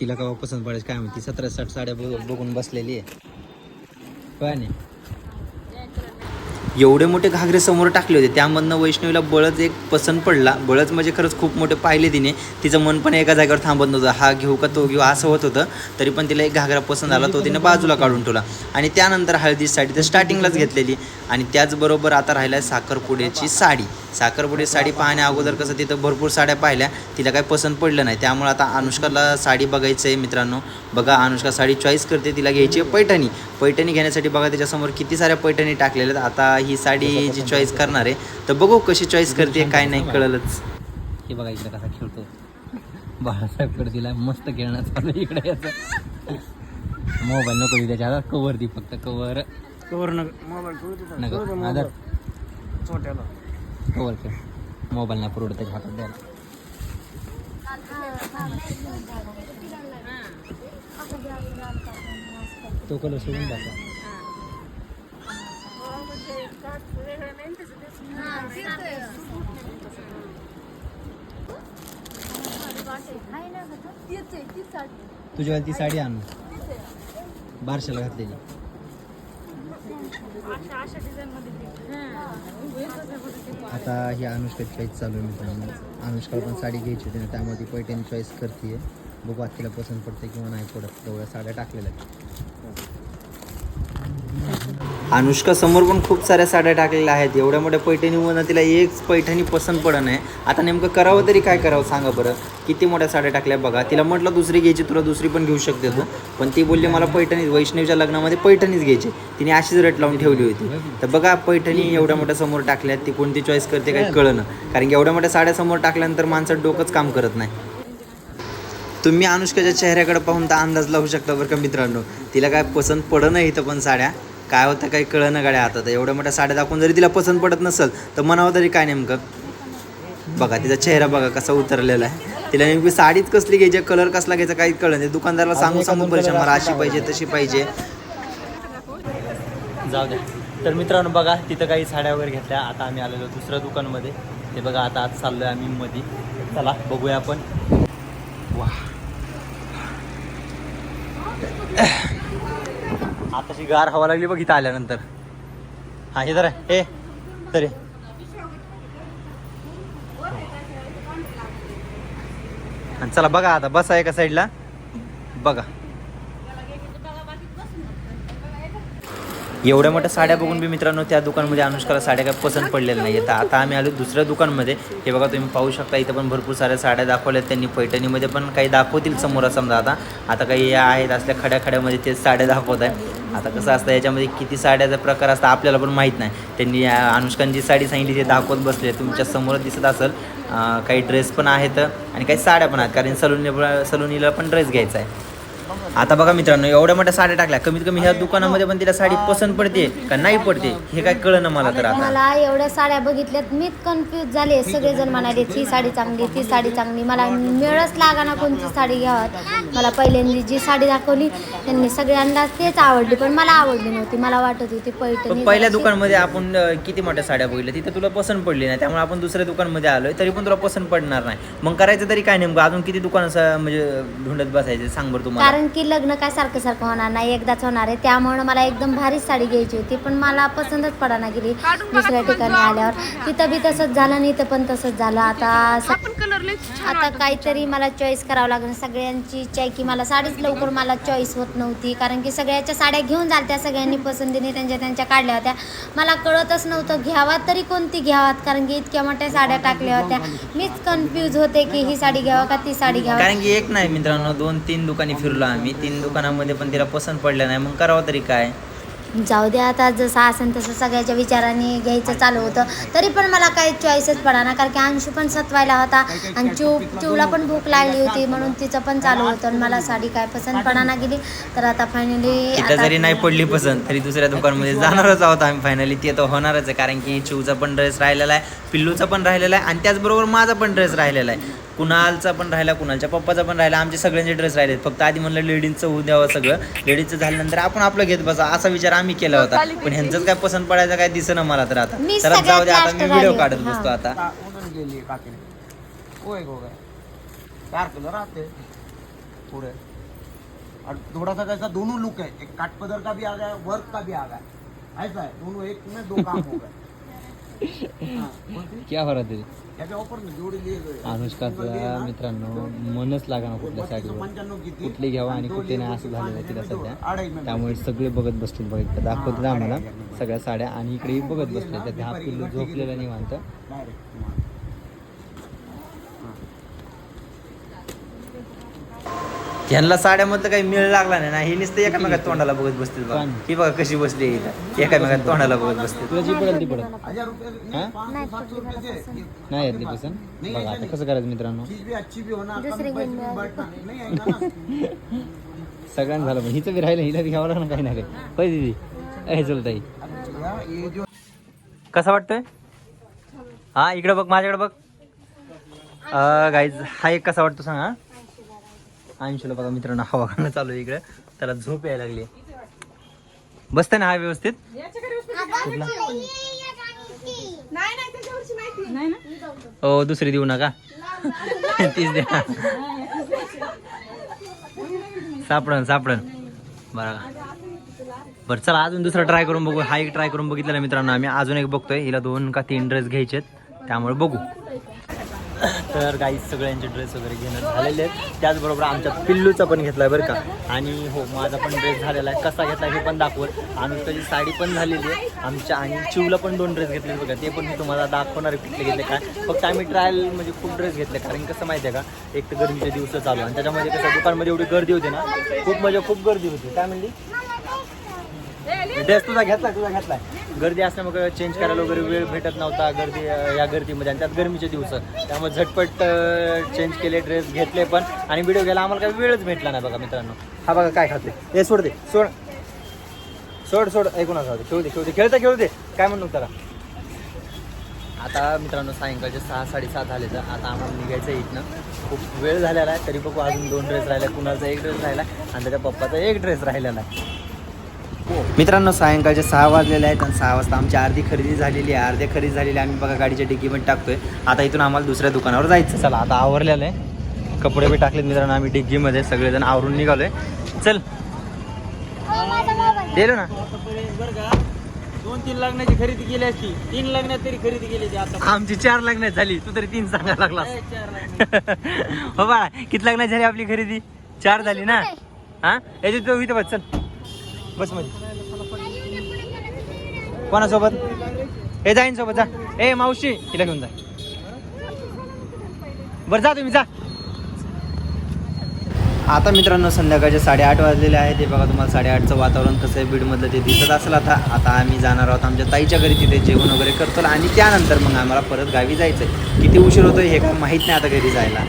तिला का पसंत पडायची काय म्हणते सतरा साठ साड्या बघून बसलेली आहे. काय नाही एवढे मोठे घागरे समोर टाकले होते. त्यामधनं वैष्णवीला बळच एक पसंत पडला. बळच म्हणजे खरंच खूप मोठे पाहिले तिने. तिचं मन पण एका जागेवर थांबत नव्हतं. हा घेऊ का तो घेऊ असं होत होतं. तरी पण तिला एक घागरा पसंत आला. तो तिने बाजूला काढून ठेवला. आणि त्यानंतर हळदीसाठी तर स्टार्टिंगलाच घेतलेली. आणि त्याचबरोबर आता राहिला साखरपुड्याची साडी. साखरपुडी साडी पाहण्या अगोदर कसं तिथं भरपूर साड्या पाहिल्या. तिला काही पसंत पडलं नाही. त्यामुळे आता अनुष्काला साडी बघायचं आहे मित्रांनो. बघा अनुष्का साडी चॉईस करते. तिला घ्यायची आहे पैठणी. पैठणी घेण्यासाठी बघा त्याच्यासमोर किती साऱ्या पैठणी टाकलेल्या आहेत. आता ही साडी जी चॉईस करणार आहे. तर बघू कशी चॉईस करते काय नाही कळलंच. हे बघा इकडे कसा खेळतो. बाळासाहेबकडे तिला मस्त खेळणं चालू इकडे. याचं मोबाईल नको त्याच्या हातात कवर दी फक्त कवर कवर मोबाईल छोट्याला. कवर खेळ मोबाईल नाही पुरवत त्याच्या हातात द्यायला. तो कलर सोडून जातो तुझ्या ती साडी आण. बारशाला घातलेली. आता ही अनुष्काची चॉईस चालू आहे मित्रांनो. अनुष्काला पण साडी घ्यायची होती ना त्यामध्ये पैठणी चॉईस करते बघू आता तिला पसंत पडते किंवा नाही पडत. तेवढ्या साड्या टाकलेल्या आहेत. अनुष्का समोर पण खूप साऱ्या साड्या टाकलेल्या आहेत. एवढ्या मोठ्या पैठणीमधून तिला एक पैठणी पसंत पडत नाही. आता नेमकं करावं तरी काय करावं सांगा बरं. किती मोठ्या साड्या टाकल्या बघा. तिला म्हटलं दुसरी घ्यायची तुला दुसरी पण घेऊ शकते तू. पण ती बोलली मला पैठणी वैष्णवीच्या लग्नामध्ये पैठणीच घ्यायची. तिने अशीच रट लावून ठेवली होती. तर बघा पैठणी एवढ्या मोठ्या समोर टाकल्यात ती कोणती चॉईस करते काही कळणं कारण की एवढ्या मोठ्या साड्या समोर टाकल्यानंतर माणसं डोकंच काम करत नाही. तुम्ही अनुष्काच्या चेहऱ्याकडे पाहून तर अंदाज लावू शकता बरं का मित्रांनो. तिला काय पसंत पडत नाही इथं पण साड्या. काय होतं काही कळणं गाड्या हातात. एवढ्या मोठ्या साड्या दाखवून जरी तिला पसंत पडत नसेल तर म्हणावं तरी काय नेमकं? बघा तिचा चेहरा बघा कसा उतरलेला आहे. तिला नेमकी साडीच कसली घ्यायची कलर कसला घ्यायचा काहीच कळलं नाही. दुकानदाराला सांगून सांगून परेशान मला अशी पाहिजे तशी पाहिजे. जाऊ द्या. तर मित्रांनो बघा तिथं काही साड्या वगैरे घेतल्या. आता आम्ही आलेलो दुसऱ्या दुकानमध्ये. ते बघा आता आज चाललोय आम्ही मध्ये चला बघूया आपण. वा आताशी गार हवा लागली बघ इथं आल्यानंतर. हा हे जरा हे तरी. आणि चला बघा आता बसा एका साईडला बघा. एवढ्या मोठ्या साड्या बघून बी मित्रांनो त्या दुकानमध्ये अनुष्काला साड्या काय पसंत पडलेल्या नाही तर आता आम्ही आलो दुसऱ्या दुकानमध्ये. हे बघा तुम्ही पाहू शकता इथं पण भरपूर साऱ्या साड्या दाखवल्यात त्यांनी. पैठणीमध्ये पण काही दाखवतील समोर समजा आता. आता काही या आहेत असल्या खड्या खड्यामध्ये ते साड्या दाखवत आहे. आता कसं असतं याच्यामध्ये किती साड्याचा प्रकार असतं आपल्याला पण माहीत नाही. त्यांनी अनुष्कांची अनुष्काने जी साडी सांगितली ते दाखवत बसले. तुमच्यासमोर दिसत असेल काही ड्रेस पण आहेत आणि काही साड्या पण आहेत. कारण सलून सलुनीला पण ड्रेस घ्यायचा आहे. आता बघा मित्रांनो एवढ्या मोठ्या साड्या टाकल्या. कमीत कमी ह्या दुकानामध्ये पण तिला साडी पसंत पडते का नाही पडते हे काय कळलं मला तर आता. मला एवढ्या साड्या बघितल्यात मीच कन्फ्यूज झाले सगळेजण म्हणाले ही साडी चांगली ती साडी चांगली मला मिळच लागाना कोणती साडी घ्यावं. मला पहिल्यांदा जी साडी दाखवली त्यांनी सगळ्यांना तेच आवडली पण मला आवडली नव्हती. मला वाटत होती पण पैठणी पहिल्या दुकानमध्ये आपण अं, किती मोठ्या साड्या बघितल्या? तिथे तुला पसंत पडली नाही. त्यामुळे आपण दुसऱ्या दुकानमध्ये आलोय तरी पण तुला पसंत पडणार नाही. मग करायचं तरी काय नेमकं? अजून किती दुकान म्हणजे ढुंडत बसायचे? सांग बरं तुम्हाला. कारण की लग्न काय सारखं सारखं होणार नाही एकदाच होणार आहे. त्यामुळे मला एकदम भारीच साडी घ्यायची होती पण मला पसंतच पडाना गेली दुसऱ्या ठिकाणी आल्यावर. तिथं बी तसंच झालं नाही इथं पण तसंच झालं. आता आता काहीतरी मला चॉईस करावं लागेल. सगळ्यांची इच्छा आहे की मला साडीच लवकर मला चॉईस होत नव्हती. कारण की सगळ्याच्या साड्या घेऊन झाल्या सगळ्यांनी पसंतीने त्यांच्या त्यांच्या काढल्या होत्या. मला कळतच नव्हतं घ्यावात तरी कोणती घ्यावात? कारण की इतक्या मोठ्या साड्या टाकल्या होत्या. मीच कन्फ्यूज होते की ही साडी घ्यावं का ती साडी घ्यावं? कारण की एक नाही मित्रांनो दोन तीन दुकाने फिरलो आम्ही तीन दुकानामध्ये पण तिला पसंत पडलं नाही. मग करावं तरी काय? जाऊ दे आता जसं असेल तसं सगळ्याच्या विचाराने घ्यायचं चालू होतं. तरी पण मला काही चॉईसच पडाना कारण की अंशू पण सतवायला होता आणि चिव चिवला पण भूक लागली होती म्हणून तिचं पण चालू होतं आणि मला साडी काय पसंत पडाना गेली. तर आता फायनली जरी नाही पडली पसंत तरी दुसऱ्या दुकानमध्ये जाणारच आहोत आम्ही फायनली ते तर होणारच आहे कारण की चिवचा पण ड्रेस राहिलेला आहे पिल्लूचा पण राहिलेला आहे आणि त्याचबरोबर माझा पण ड्रेस राहिलेला आहे. कुणालचा पण राहिला कुणालच्या पप्पाचा पण राहिला आमचे सगळ्यांचे ड्रेस राहिले फक्त आधी म्हणलं लेडीजचं होऊ द्यावं सगळं. लेडीजचं झाल्यानंतर आपण आपलं घेत बसा असा विचार आम्ही केला होता. पण ह्यांचंच काय पसंत पडायचं काय दिसेना मला तर आता. मी तर जाऊ दे आता मी व्हिडिओ काढत बसतो हा. आता उडून गेली काकीने. होय गो काय सारखं राहते पूरे और थोड़ा सा कैसा दोनों लुक है एक काट पदर का भी आ गया वर्क का भी आ गया ऐसा है दोनों एक में दो काम हो गए? क्या फरक गए अनुष्काचा मित्रांनो मनच लागा ना कुठल्या किती? कुठली घ्यावा आणि कुठली नाही असं झालेलं आहे तिला सध्या. त्यामुळे सगळे बघत बसतील बघितलं दाखवतात आम्हाला. सगळ्या साड्या आणि इकडे बघत बसले त्यात हा पिल्लू झोपलेला निवांत. ह्यांना साड्यामधलं काही मेळ लागला नाही ना हे नुसतं एकामेकात तोंडाला बघत बसतील बघा. ही बघा कशी बसली इथं. एकामेकात तोंडाला बघत बसतील. तुला जी पडेल ती पडेल. हजार रुपये हाँ? नहीं यातली पसंत? बघा आता कसं करायचं मित्रांनो? ना सगळ्यांना झालं पण हिचं बी राहिलं हिला बी घ्यावं लागणार काही ना काही. होय दिदी? हे ये जो कसा वाटतोय? हा इकडे बघ माझ्याकडे बघ. गाईज हा एक कसा वाटतो सांग हा? ऐंशीला बघा मित्रांनो हवा खाणं चालू आहे इकडे. त्याला झोप यायला लागली. बसते ना हा व्यवस्थित? कुठला? हो दुसरी देऊ नका. तीच द्या. सापडन सापडन. बरं. बरं चला अजून दुसरा ट्राय करून बघू. हा एक ट्राय करून बघितलेला मित्रांनो. आम्ही अजून एक बघतोय. हिला दोन का तीन ड्रेस घ्यायचे त्यामुळे बघू. तर काही सगळ्यांचे ड्रेस वगैरे घेणं झालेले आहेत. त्याचबरोबर आमच्या पिल्लूचा पण घेतलाय बरं का. आणि हो माझा पण ड्रेस झालेला आहे. कसा घेतला हे पण दाखवत. अनुष्काची साडी पण झालेली आहे. आमच्या आणि चिवला पण दोन ड्रेस घेतले बघा. ते पण मी तुम्हाला दाखवणार कुठले घेतले काय. फक्त आम्ही ट्रायल म्हणजे खूप ड्रेस घेतले. कारण कसं माहिती आहे का? एक तर गर्मीचे दिवस चालू आणि त्याच्यामध्ये कसं दुकानमध्ये एवढी गर्दी होती ना. खूप म्हणजे खूप गर्दी होती. काय म्हणली? ड्रेस तुझा घेतला तुझा घेतलाय. गर्दी असल्यामुळे चेंज करायला वगैरे वेळ भेटत नव्हता गर्दी या गर्दीमध्ये आणि त्यात गरमीचे दिवस. त्यामुळे झटपट चेंज केले ड्रेस घेतले पण. आणि व्हिडिओ घ्यायला आम्हाला काही वेळच भेटला नाही बघा मित्रांनो. हा बघा काय खाते हे सोड दे सोड. सोड सोड ऐकून असा खेळू दे खेळू दे. खेळता खेळू दे. काय म्हणू त्याला? आता मित्रांनो सायंकाळचे सहा साडेसात झाले तर आता आम्हाला निघायचं आहे इथनं. खूप वेळ झालेला आहे तरी बघू अजून दोन ड्रेस राहिला कुणाचा एक ड्रेस राहिला आणि त्याच्या पप्पाचा एक ड्रेस राहिलेला आहे मित्रांनो सायंकाळचे सहा वाजलेले आहेत आणि सहा वाजता आमची अर्धी खरेदी झालेली आहे. अर्ध्या खरेदी झालेली आहे. आम्ही बघा गाडीच्या डिग्गीमध्ये टाकतोय. आता इथून आम्हाला दुसऱ्या दुकानावर जायचं चला आता आवरलेलं आहे. कपडे बी टाकलेत मित्रांनो आम्ही डिग्गीमध्ये सगळेजण आवरून निघालोय. चल. दिलो ना? बरं का दोन तीन लग्नाची खरेदी केली असती तीन लग्नात तरी खरेदी केली होती आता आमची चार लग्न झाली. तू तरी तीन सांगायला लागला. लग्न हो बाळा किती लग्नात झाली आपली खरेदी? चार झाली ना? हा? याची तू इथं बस चल. बसमध्ये कोणासोबत? हे जाईन सोबत जा. ए मावशी तिला घेऊन जा. बरं जा तुम्ही जा. आता मित्रांनो संध्याकाळचे साडेआठ वाजलेले आहे ते बघा तुम्हाला साडेआठचं वातावरण कसं आहे बीडमधलं ते दिसत असेल आता. आता आम्ही जाणार आहोत आमच्या ताईच्या घरी तिथे जेवण वगैरे करतो. आणि त्यानंतर मग आम्हाला परत गावी जायचं आहे किती उशीर होतो हे काय माहीत नाही आता घरी जायला.